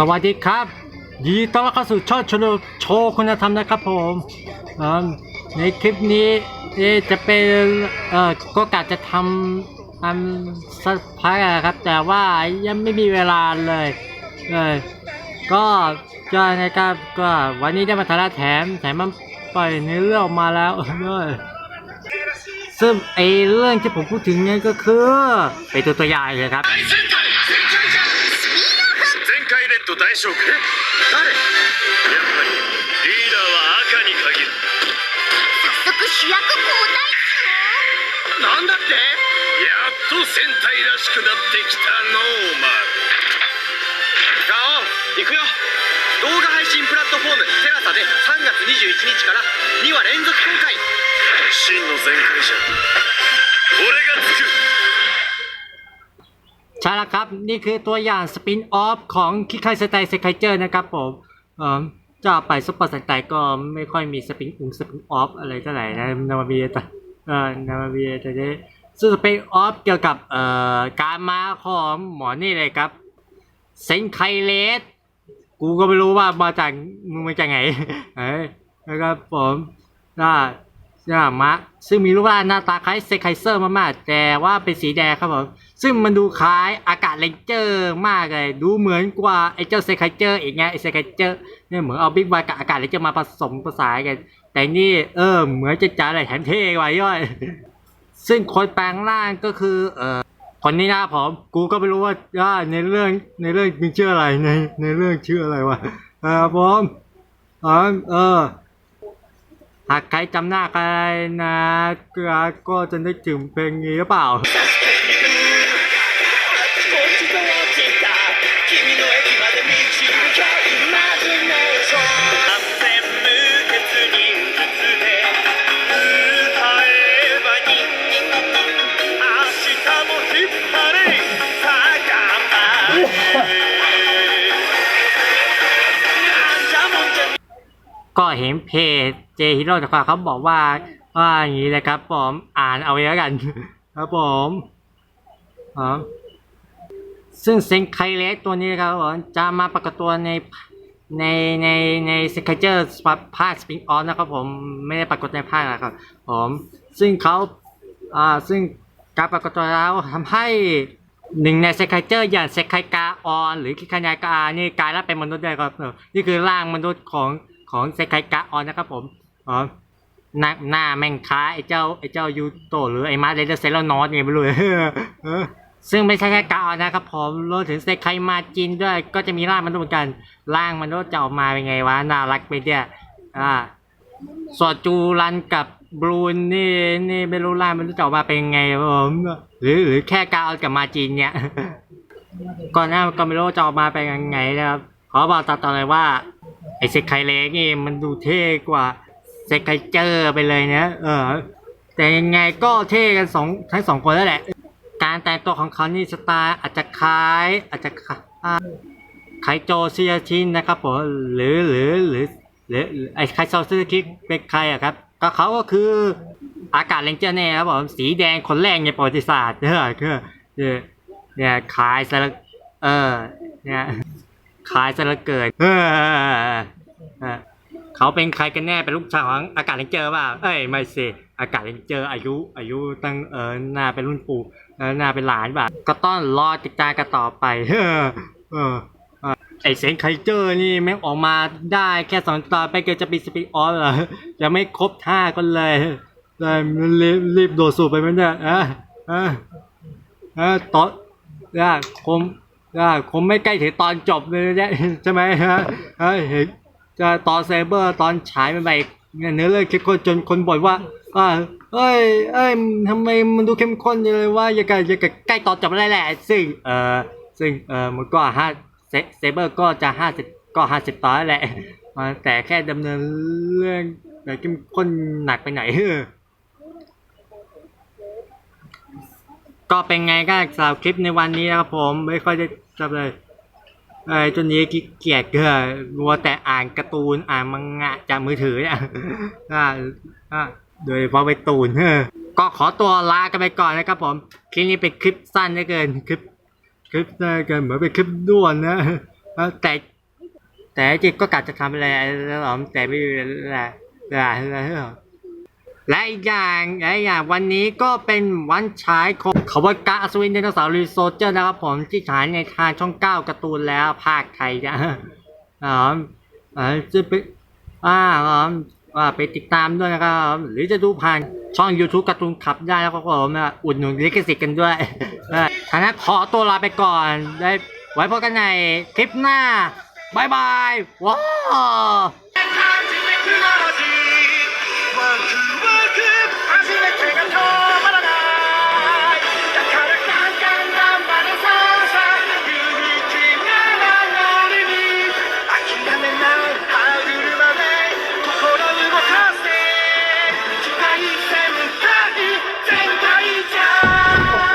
สวัสดีครับ ยินดีต้อนรับเข้าสู่ช่องชนโชว์คุณธรรมนะครับผมในคลิปนี้เอจะเป็นก็กะจะทำทำสักพักนะครับ แต่ว่ายังไม่มีเวลาเลยเลยก็ก็นะครับก็วันนี้ได้มาทาราแถมแถมมันปล่อยเนื้อออกมาแล้วด้วยซึ่งไอเรื่องที่ผมพูดถึงนี่ก็คือไปตัวตัวใหญ่เลยครับ 大将軍。誰？やっぱりリーダーは赤に限る。早速主役交代なんだって？やっと戦隊らしくなってきたノーマルガオン行くよ。動画配信プラットフォームテラサで3月21日から2話連続公開。真の全開じゃ。俺が作る ใช่แล้วครับ นี่คือตัวอย่างสปินออฟของคิคไคสไตล์เซคเจอร์นะครับผมเอ่อจะไปซุปเปอร์สไตล์ก็ไม่ค่อยมีสปินอุงสปินออฟอะไรเท่าไหร่นะนามาเบียแต่เอ่อนามาเบียแต่เนี้ซึ่งสปินออฟเกี่ยวกับเอ่อการมาของหมอนี่เลยครับเซนไคเลสกูก็ไม่รู้ว่ามาจากมึงมาจากไหนเอ้ยนะครับผมน่า น่ามะ ซึ่งมีรูปร่างหน้าตาคล้ายเซคไคเซอร์มากๆ แต่ว่าเป็นสีแดงครับผม ซึ่งมันดูคล้ายอากาศเลนเจอร์มากเลย ดูเหมือนกว่าไอ้เจ้าเซคไคเจอร์อีกไงไอ้เซคไคเจอร์เนี่ยเหมือนเอาบิ๊กไวกับอากาศเลนเจอร์มาผสมผสานกัน แต่นี่เออเหมือนจะจ๋าเลยแถมเท่กว่าย่อย ซึ่งคนแปลงร่างก็คือเออคนนี้นะผมกูก็ไม่รู้ว่าในเรื่องในเรื่องมันชื่ออะไรในในเรื่องชื่ออะไรวะเออผมอ๋อเออ หากใครจำหน้าใครนะก็ก็จะนึกถึงเพลงนี้หรือเปล่า ก็เห็นเพจเจฮิโร่จากเขาบอกว่าว่าอย่างนี้เลยครับผมอ่านเอาไว้แล้วกัน ครับผมครับซึ่งเซนไคเลสตัวนี้ครับผมจะมาปรากฏตัวในในในในเซนไคเจอร์ภาคสปริงออฟนะครับผมไม่ได้ปรากฏในภาคนะครับผมซึ่งเขาอ่าซึ่งการปรากฏตัวแล้วทำให้หนึ่งในเซนไคเจอร์อย่างเซนไคกาออน หรือคิคานากานี่กลายร่างเป็นมนุษย์ได้ครับนี่คือร่างมนุษย์ของ ของเซนไคกาออนนะครับผมอ๋อหน้าหน้าแม่งค้าไอ้เจ้าไอ้เจ้ายูโตหรือไอ้มาเดลเซลนอสไงไม่รู้เออซึ่งไม่ใช่แค่กาวนะครับผมรวมถึงเซคไคมาจินด้วย ก็จะมีร่างมันด้วยเหมือนกัน ร่างมันจะออกมาเป็นไงวะ น่ารักไปเนี่ยอ่าส่วนจูรันกับบรูนนี่นี่ไม่รู้ร่างมันจะออกมาเป็นไงผมหรือหรือแค่กาวกับมาจินเนี่ย ก่อนหน้าก็ไม่รู้ว่าจะออกมาเป็นยังไงนะครับ ขอบอกตัดต่อเลยว่า ไอเซคไคเล็กนี่มันดูเท่กว่าเซคไคเจอร์ไปเลยนะเออ แต่ยังไงก็เท่กันสองทั้งสองคนแล้วแหละ การแต่งตัวของเขานี่สไตล์อาจจะคล้ายอาจจะคล้ายอ่าไคโจเซิยชินนะครับผมหรือหรือหรือหรือหรือไอไคโจซิยชินเป็นใครอะครับ ก็เขาก็คืออากาศเลนเจอร์เนี่ยครับผมสีแดงคนแรกในประวัติศาสตร์เนี่ยคือเนี่ยเนี่ยคล้ายซะแล้วเออเนี่ย คล้ายซะเหลือเกินเออเขาเป็นใครกันแน่เป็นลูกชายของอากาศเลนเจอร์ป่าเอ้ยไม่สิอากาศเลนเจอร์อายุ อายุตั้งเออหน้าเป็นรุ่นปู่หน้าเป็นหลานบ่าก็ต้องรอติดตามกันต่อไปเออเออเอไอเซนไคเจอร์นี่แม่งออกมาได้แค่สองตอนไปเกิดจะปีสปีออฟเหรอยังไม่ครบท่ากันเลยเลยรีบรีบโดดสูบไปไหมเนี่ยออเออเออตอนเนี่ยคง อ่าคงไม่ใกล้ถึงตอนจบเลยนะใช่ไหมฮะเฮ้ยเห็นจะตอนเซเบอร์ตอนฉายใหม่ๆเนี่ยเนื้อเรื่องเข้มข้นจนคนบ่นว่าอ่าเอ้ยเอ้ยทำไมมันดูเข้มข้นจังเลยว่าอย่ากับอย่ากับใกล้ตอนจบแล้วแหละซึ่งเอ่อซึ่งเอ่อมันก็ห้าเซเบอร์ก็จะห้าสิบก็ห้าสิบตอนแล้วแหละแต่แค่ดำเนินเรื่องแบบเข้มข้นหนักไปไหนเออ ก็เป็นไงก็สำหรับคลิปในวันนี้นะครับผมไม่ค่อยได้ทำเลยไอ้จนนี้เกียจเกินมัวแต่อ่านการ์ตูนอ่านมังงะจากมือถือเนี่ยอ่าอ่าโดยเฉพาะไปตูนเออก็ขอตัวลากันไปก่อนนะครับผมคลิปนี้เป็นคลิปสั้นเหลือเกินคลิปคลิปน่าเกินเหมือนเป็นคลิปด่วนนะแต่แต่จริงก็กะจะทำอะไรแล้วหรอแต่ไม่รู้อะไรอะไร และอีกอย่างอีกอย่างวันนี้ก็เป็นวันฉายของขบวนการอสวินเดนสาวรีโซเจอร์นะครับผมที่ฉายในทางช่องเก้าการ์ตูนแล้วภาคไทยนะอ๋ออ๋อจะไปอ่าอ่าไปติดตามด้วยนะครับ หรือจะดูผ่านช่อง YouTube การ์ตูนขับได้แล้วก็ผมอุดหนุนลิขสิทธิ์กันด้วยฐานะขอตัวลาไปก่อนได้ไว้พบกันในคลิปหน้าบายบายว้าว Sing it, sing it,